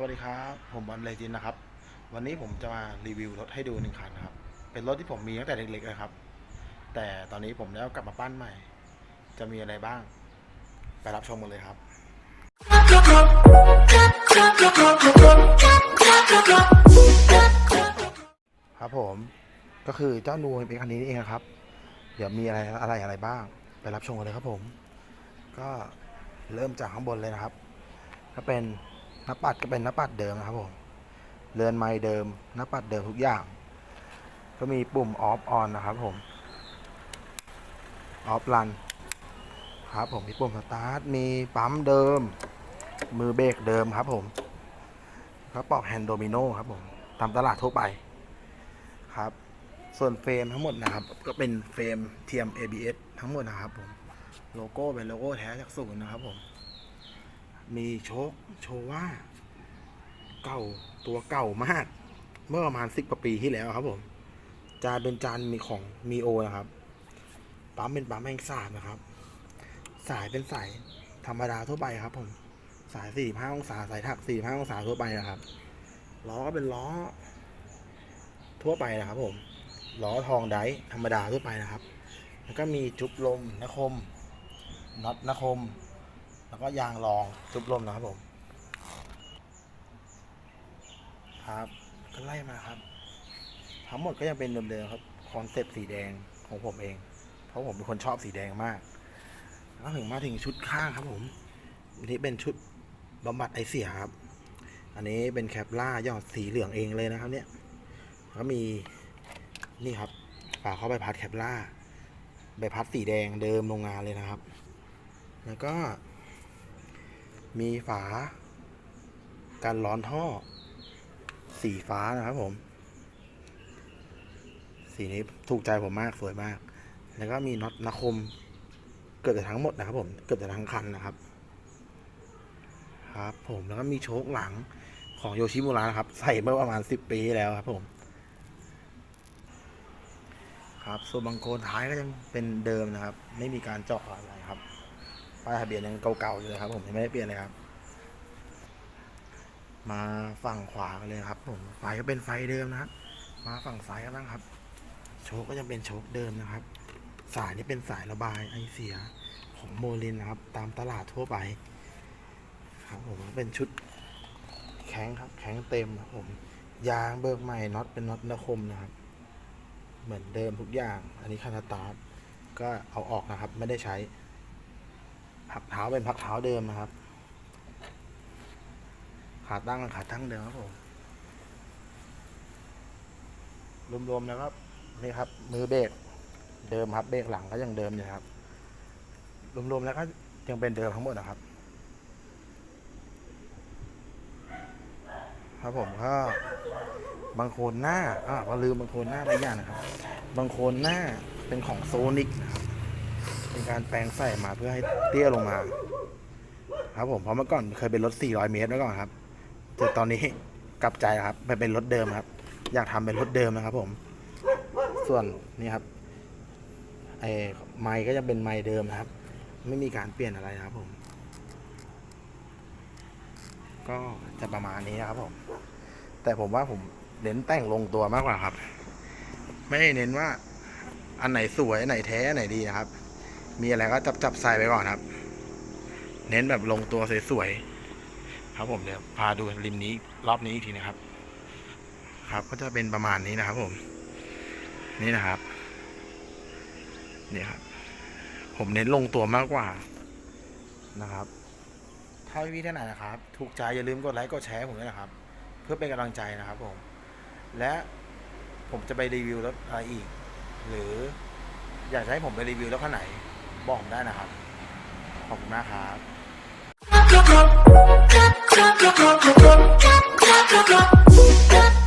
สวัสดีครับ ผมบอลเลจินนะครับ วันนี้ผมจะมารีวิวรถให้ดูหนึ่งคันนะครับ เป็นรถที่ผมมีตั้งแต่เล็กๆเลยครับ แต่ตอนนี้ผมได้เอากลับมาปั้นใหม่ จะมีอะไรบ้าง ไปรับชมกันเลยครับ ครับผมก็คือเจ้านูเป็นคันนี้เองครับ เดี๋ยวมีอะไรอะไรอะไรบ้าง ไปรับชมกันเลยครับผม ก็เริ่มจากข้างบนเลยนะครับ ก็เป็น หน้าปัดก็เป็นหน้าปัดเดิมนะครับผมเรือนไม้เดิมหน้าปัดเดิมทุกอย่าง ก็มีปุ่มออฟออนนะครับผมออฟรันครับผมมีปุ่มสตาร์ทมีปั๊มเดิม มือเบรกเดิมครับผมก็ปลอกแฮนด์โดมิโนครับผมตามตลาดทั่วไปครับ ส่วนเฟรมทั้งหมดนะครับ ก็เป็นเฟรมเทียม ABS ทั้งหมดนะครับผมโลโก้เป็นโลโก้แท้จากศูนย์นะครับผม มีโชคโชว่าเก่าตัวเก่ามาก เมื่อประมาณสิบกว่าปีที่แล้วครับผมจานเป็นจานมีของมีโอนะครับปั๊มเป็นปั๊มแห่งศาสตร์นะครับ สายเป็นสายธรรมดาทั่วไปครับ ผมสายสี่ห้าองศาสายถักสี่ห้าองศาทั่วไปนะครับล้อก็เป็นล้อ ทั่วไปนะครับ ผมล้อทองไดธรรมดาทั่วไปนะครับ แล้วก็มีจุบลมนคมน็อตนคม แล้วก็ยางรองจุบลมนะครับผม ครับก็ไล่มาครับ ทั้งหมดก็ยังเป็นเดิมๆครับคอนเซปต์สีแดงของผมเอง เพราะผมเป็นคนชอบสีแดงมากแล้วถึงมาถึงชุดข้างครับผมอันนี้เป็นชุดบำบัดไอเสียครับ อันนี้เป็นแคปล่ายอดสีเหลืองเองเลยนะครับ เนี่ยแล้วก็มีนี่ครับฝาเข้าใบพัดแคปล่าใบพัดสีแดงเดิมโรงงานเลยนะครับ แล้วก็ มีฝากันร้อนท่อ สีฟ้านะครับผม สีนี้ถูกใจผมมากสวยมาก แล้วก็มีน็อตนาคม เกือบจะทั้งหมดนะครับ ผม เกือบจะทั้งคันนะครับ ครับ ผมแล้วก็มีโชคหลังของโยชิมุระนะครับ ใส่เมื่อประมาณสิบปีแล้วครับผมครับส่วนบางโคนท้ายก็ยังเป็นเดิมนะครับ ไม่มีการเจาะอะไรครับ ป้ายทะเบียนยังเก่าๆอยู่เลยครับ ผมยังไม่ได้เปลี่ยนเลยครับ มาฝั่งขวากันเลยครับผมไฟก็เป็นไฟเดิมนะครับ มาฝั่งซ้ายกันบ้างครับ โชคก็ยังเป็นโชคเดิมนะครับ สายนี่เป็นสายระบายไอเสียของโมลินนะครับ ตามตลาดทั่วไป ครับผมเป็นชุดแข็งครับ แข็งเต็มครับผม ยางเบิกใหม่น็อตเป็นน็อตนคมนะครับ เหมือนเดิมทุกอย่าง อันนี้คานาตาร์ทก็เอาออกนะครับ ไม่ได้ใช้ พักเท้าเป็นพักเท้าเดิมนะครับ ขาตั้งกับขาตั้งเดิมครับผม รวมๆแล้วครับนี่ครับ มือเบรกเดิมครับเบรกหลังก็ยังเดิมอยู่ครับ รวมๆแล้วก็ยังเป็นเดิมทั้งหมดนะครับ ครับผมก็บางโคนหน้าอ่าลืมบางโคนหน้าไปอย่างนะครับ บางโคนหน้าเป็นของโซนิกนะครับ เป็นการแปลงใส่มาเพื่อให้เตี้ยลงมา ครับผมเพราะเมื่อก่อนเคยเป็นรถ 400 เมตรมาก่อนครับแต่ตอนนี้กลับใจครับไปเป็นรถเดิมครับ อยากทำเป็นรถเดิมนะครับ ผม ส่วนนี่ครับไอ้ไม้ก็จะเป็นไม้เดิมนะครับ ไม่มีการเปลี่ยนอะไรนะครับ ผม ก็จะประมาณนี้นะครับ ผม แต่ผมว่าผมเน้นแต่งลงตัวมากกว่าครับ ไม่ได้เน้นว่าอันไหนสวยอันไหนแท้อันไหนดีนะครับ มีอะไรก็จับจับใส่ไปก่อนครับ เน้นแบบลงตัวสวยๆครับผมเดี๋ยวพาดูริมนี้รอบนี้อีกทีนะครับ ครับก็จะเป็นประมาณนี้นะครับ ผม นี่นะครับเนี่ยครับ ผมเน้นลงตัวมากกว่านะครับถ้าพี่ท่านไหนนะครับ ถูกใจอย่าลืมกดไลค์กดแชร์ผมด้วยนะครับ เพื่อเป็นกำลังใจนะครับผม และผมจะไปรีวิวรถอะไรอีก หรืออยากให้ผมไปรีวิวรถคันไหน บอกผมได้นะครับ ขอบคุณมากครับ Club, club, club, club, club, club, club, club, club, club, club.